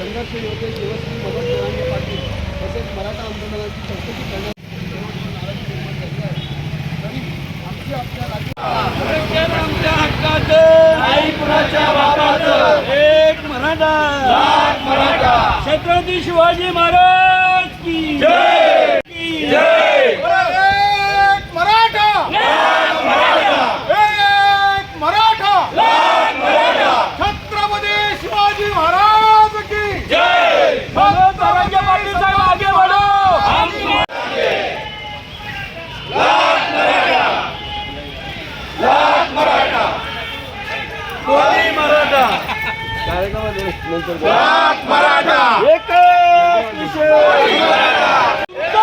संघर्ष योद्धे शिवश्री मनोज जरांगे पाटील तसेच मराठा आंदोलनाची चौकशी करण्यात एक मराठा मराठा छत्रपती शिवाजी महाराज की जय! की जय! एक मराठा एक मराठा छत्रपती शिवाजी महाराज की जय मनोज जरांगे पाटील साहेब आगे बढ़ो हम कोणी मराठा मराठा एकच विषय तुमचं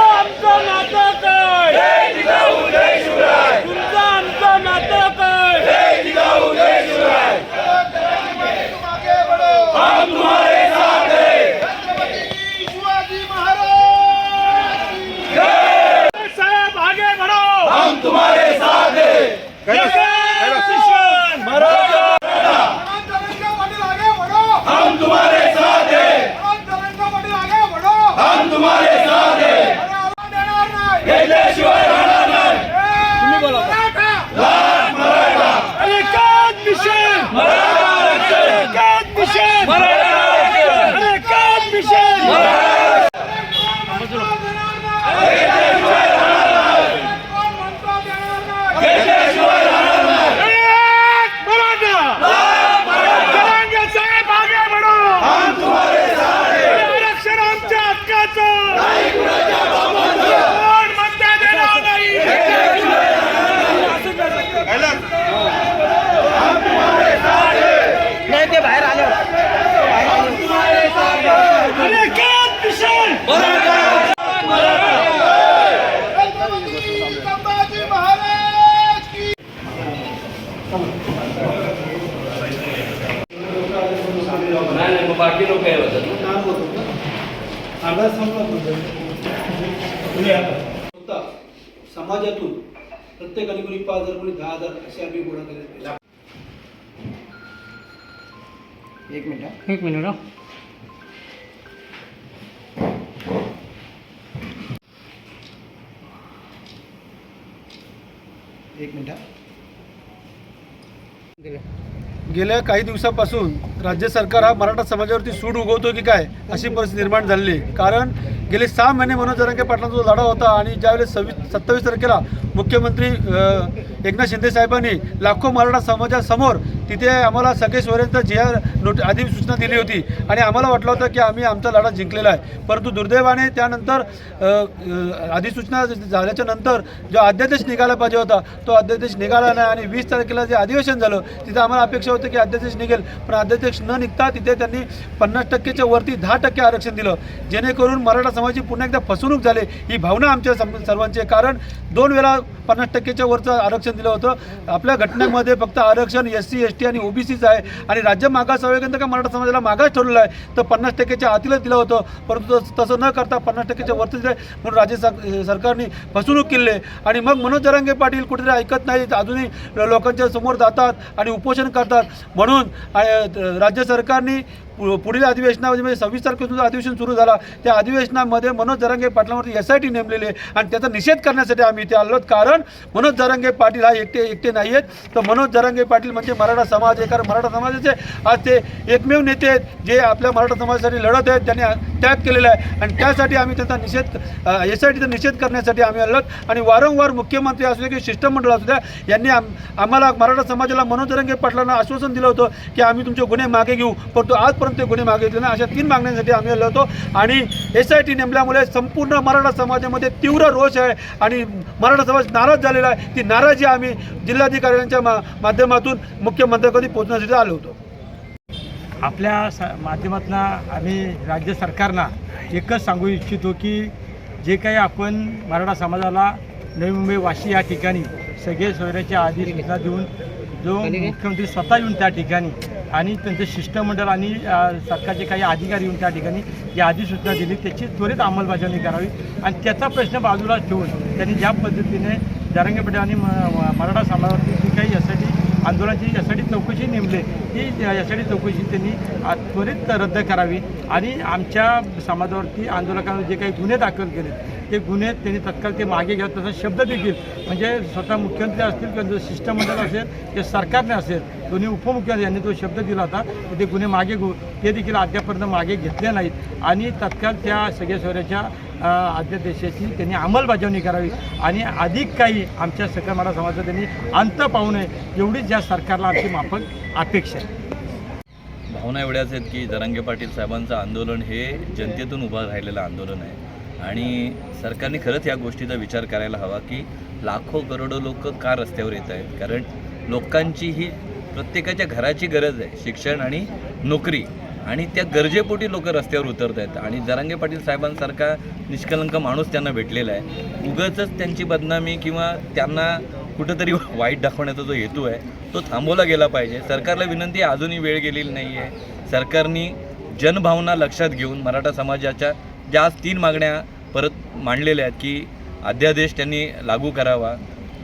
आमचं नातं काय? तुमचं आमचं नातं काय? आगे बढ़ो हम तुम्हारे साथ शिवाजी महाराज साहेब आगे बढ़ो. हम तुम्हारे साथ हैं. एकच मिशन मराठा मनोज जरांगे पाटील आगे बढ़ो हम तुम्हारे साथ हैं मनोज जरांगे पाटील आगे बढ़ो हम तुम्हारे साथ हैं अरे आवाज देणार नाही घेतल्याशिवाय राहणार नाही तुम्ही बोला मराठा एकच मिशन एकच मिशन एकच मिशन घेतल्याशिवाय राहणार नाही एक मराठा जरांगे साहेब आगे बढ़ो हम तुम्हारे साथ हैं आरक्षण आमच्या हक्काचं कोण म्हणता देणार नाही आणि एकच मिशन संभाजी महाराज की होता समाजातून प्रत्येकाने कोणी पाच हजार कोणी दहा हजार असे आम्ही गोळा केले एक मिनिट एक मिनिट एक मिनिट गेल्या काही दिवसापासून राज्य सरकार हा मराठा समाजावरती सूड उगवतो की काय अशी परिस्थिती निर्माण झालेली आहे. कारण गेले सहा महिने मनोज जरांगे पाटलांचा लढा होता आणि ज्यावेळेस सव्वीस सत्तावीस तारखेला मुख्यमंत्री एकनाथ शिंदे साहेबांनी लाखो मराठा समाजासमोर तिथे आम्हाला सगळे सोयऱ्यांचा जी आर नोट अधिसूचना दिली होती. आणि आम्हाला वाटलं होतं की आम्ही आमचा लढा जिंकलेला आहे. परंतु दुर्दैवाने त्यानंतर अधिसूचना झाल्याच्यानंतर जो अध्यादेश निघाला पाहिजे होता तो अध्यादेश निघाला नाही आणि वीस तारखेला जे अधिवेशन झालं तिथं आम्हाला अपेक्षा होती की अध्यादेश निघेल. पण अध्यादेश न निघता तिथे त्यांनी पन्नास टक्केच्या वरती दहा टक्के आरक्षण दिलं. जेणेकरून मराठा समाजाची पुन्हा एकदा फसवणूक झाली. ही भावना आमच्या सर्वांची आहे. कारण दोन वेळा पन्नास टक्केच्या वरचं आरक्षण दिलं होतं. आपल्या घटनेमध्ये फक्त आरक्षण एस सी एस टी आणि ओबीसीचं आहे. आणि राज्य मागास आयोगानं का मराठा समाजाला मागास ठरवलं आहे? तर पन्नास टक्क्याच्या आतीलच दिलं होतं. परंतु तसं न करता पन्नास टक्केच्या वरती दिलं म्हणून राज्य सर- सरकारने फसवणूक केली आणि मग मनोज जरांगे पाटील कुठेतरी ऐकत नाहीत. अजूनही लोकांच्या समोर जातात आणि उपोषण करतात. म्हणून राज्य सरकारने पु- पुढील अधिवेशनामध्ये म्हणजे सव्वीस तारखेपासून अधिवेशन सुरू झाला त्या अधिवेशनामध्ये मनोज जरांगे पाटलांवरती एस आय टी नेमलेली आहे आणि त्याचा निषेध करण्यासाठी आम्ही इथे आलो कारण मनोज जरांगे पाटील हा एकटे एकटे नाही आहेत तर मनोज जरांगे पाटील म्हणजे मराठा समाज आहे. कारण मराठा समाजाचे आज ते एकमेव नेते आहेत जे आपल्या मराठा समाजासाठी लढत आहेत. त्यांनी त्याग केलेला आहे. आणि त्यासाठी आम्ही त्यांचा निषेध एस आय टीचा निषेध करण्यासाठी आम्ही आलो आणि वारंवार मुख्यमंत्री असू द्या किंवा शिष्टमंडळ असू द्या यांनी आम आम्हाला मराठा समाजाला मनोज जरांगे पाटलांना आश्वासन दिलं होतं की आम्ही तुमचे गुन्हे मागे घेऊ. परंतु आजपर्यंत ते गुन्हे मागे नाही. अशा तीन मागण्यांसाठी आम्ही आलो होतो. आणि एस आय टी नेमल्यामुळे संपूर्ण मराठा समाजामध्ये तीव्र रोष आहे आणि मराठा समाज नाराज झालेला आहे. ती नाराजी आम्ही जिल्हाधिकाऱ्यांच्या मा माध्यमातून मुख्यमंत्र्यांकडे पोहोचण्यासाठी आलो होतो. आपल्या स माध्यमातून आम्ही राज्य सरकारना एकच सांगू इच्छितो की जे काही आपण मराठा समाजाला नवी मुंबई वाशी या ठिकाणी सगळे सोयऱ्याच्या आधी सूचना देऊन जो मुख्यमंत्री स्वतः येऊन त्या ठिकाणी आणि त्यांचं शिष्टमंडळ आणि सरकारचे काही अधिकारी येऊन त्या ठिकाणी जी अधिसूचना दिली. त्याची त्वरित अंमलबजावणी करावी. आणि त्याचा प्रश्न बाजूला ठेवून त्यांनी ज्या पद्धतीने जारंगे पटेल आणि म- मराठा समाजावरती जी काही यासाठी आंदोलनाची यासाठी चौकशी नेमले ती यासाठी चौकशी त्यांनी त्वरित रद्द करावी. आणि आमच्या समाजावरती आंदोलकांवर जे काही गुन्हे दाखल केले ते गुन्हे त्यांनी तत्काळ ते मागे घ्यावं तसा शब्द देखील म्हणजे स्वतः मुख्यमंत्री असतील किंवा शिष्टमंडळ असेल किंवा सरकारने असेल दोन्ही उपमुख्यमंत्री यांनी तो शब्द दिला होता. की ते गुन्हे मागे घेऊ. ते देखील अद्यापर्यंत मागे घेतले नाहीत. आणि तत्काळ त्या सगळेश्वराच्या अध्यादेशाची त्यांनी अंमलबजावणी करावी. आणि अधिक काही आमच्या सकल मराठा समाजाचा त्यांनी अंत पाहू नये एवढीच या सरकारला आमची माफक अपेक्षा आहे. भावना एवढ्याच आहेत की जरांगे पाटील साहेबांचं आंदोलन हे जनतेतून उभं राहिलेलं आंदोलन आहे. आणि सरकारने खरंच या गोष्टीचा विचार करायला हवा की लाखो करोडो लोक का रस्त्यावर येत आहेत? कारण लोकांची ही प्रत्येकाच्या घराची गरज आहे शिक्षण आणि नोकरी. आणि त्या गरजेपोटी लोक रस्त्यावर उतरत आहेत. आणि जरांगे पाटील साहेबांसारखा निष्कलंक माणूस त्यांना भेटलेला आहे. उगाचच त्यांची बदनामी किंवा त्यांना कुठंतरी वाईट दाखवण्याचा जो हेतू आहे तो थांबवला गेला पाहिजे. सरकारला विनंती आहे अजूनही वेळ गेलेली नाही आहे सरकारनी जनभावना लक्षात घेऊन मराठा समाजाच्या ज्या आज तीन मागण्या परत मांडलेल्या आहेत की अध्यादेश त्यांनी लागू करावा.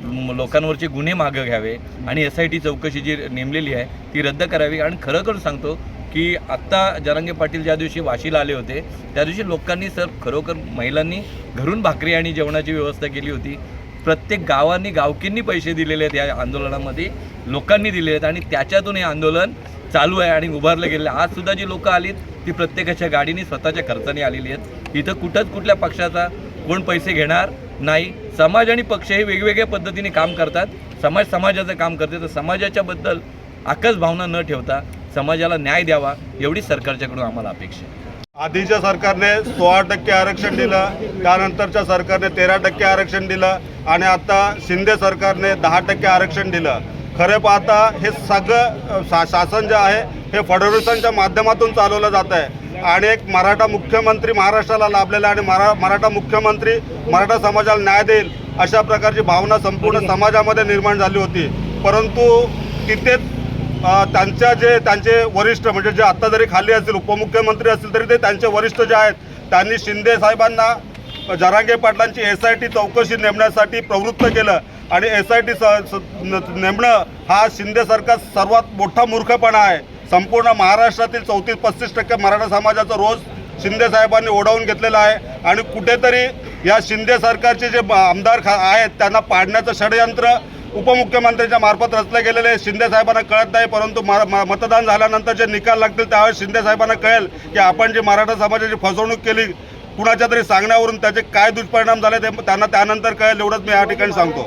लोकांवरचे गुन्हे मागं घ्यावे आणि एस आय टी चौकशी जी नेमलेली आहे ती रद्द करावी. आणि खरोखर सांगतो की आत्ता जरांगे पाटील ज्या दिवशी वाशीला आले होते त्या दिवशी लोकांनी सर खरोखर महिलांनी घरून भाकरी आणि जेवणाची व्यवस्था केली होती. प्रत्येक गावांनी गावकींनी पैसे दिलेले आहेत या आंदोलनामध्ये लोकांनी दिलेले आहेत आणि त्याच्यातून हे आंदोलन चालू आहे आणि उभारलं गेलेलं आहे. आजसुद्धा जी लोकं आलीत ती प्रत्येकाच्या गाडीने स्वतःच्या खर्चाने आलेली आहेत. इथं कुठंच कुठल्या पक्षाचा कोण पैसे घेणार नाही समाज आणि पक्ष हे वेगवेगळ्या पद्धतीने काम करतात. समाज समाजाचं काम करते. तर समाजाच्या बद्दल आकस भावना न ठेवता समाजाला न्याय द्यावा एवढी सरकारच्याकडून आम्हाला अपेक्षा आहे. आधीच्या सरकारने सोळा टक्के आरक्षण दिलं त्यानंतरच्या सरकारने तेरा टक्के आरक्षण दिलं आणि आता शिंदे सरकारने दहा टक्के आरक्षण दिलं. खरं पाहता हे सगळं शा शासन जे आहे हे फडणवीसांच्या माध्यमातून चालवलं जात आहे आणि एक मराठा मुख्यमंत्री महाराष्ट्राला लाभलेला आणि मरा मराठा मुख्यमंत्री मराठा समाजाला न्याय देईल अशा प्रकारची भावना संपूर्ण समाजामध्ये निर्माण झाली होती. परंतु तिथेच अ, त्यांच्या जे त्यांचे वरिष्ठ म्हणजे जे आत्ता जरी खाली असतील उपमुख्यमंत्री असतील तरी ते त्यांचे वरिष्ठ जे आहेत त्यांनी शिंदे साहेबांना जरांगे पाटलांची एस आय टी चौकशी नेमण्यासाठी प्रवृत्त केलं. आणि एस आय टी नेमणं हा शिंदे सरकार सर्वात मोठा मूर्खपणा आहे. संपूर्ण महाराष्ट्रातील चौतीस पस्तीस टक्के मराठा समाजाचा रोज शिंदे साहेबांनी ओढावून घेतलेला आहे आणि कुठेतरी या शिंदे सरकारचे जे आमदार खा आहेत त्यांना पाडण्याचं षडयंत्र उपमुख्यमंत्र्यांच्या मार्फत रचले गेलेले आहे. शिंदे साहेबांना कळत नाही परंतु म- म- मतदान झाल्यानंतर जे निकाल लागतील त्यावेळेस शिंदे साहेबांना कळेल की आपण जी मराठा समाजाची फसवणूक केली कुणाच्या तरी सांगण्यावरून त्याचे काय दुष्परिणाम झाले ते त्यांना त्यानंतर कळेल एवढंच मी या ठिकाणी सांगतो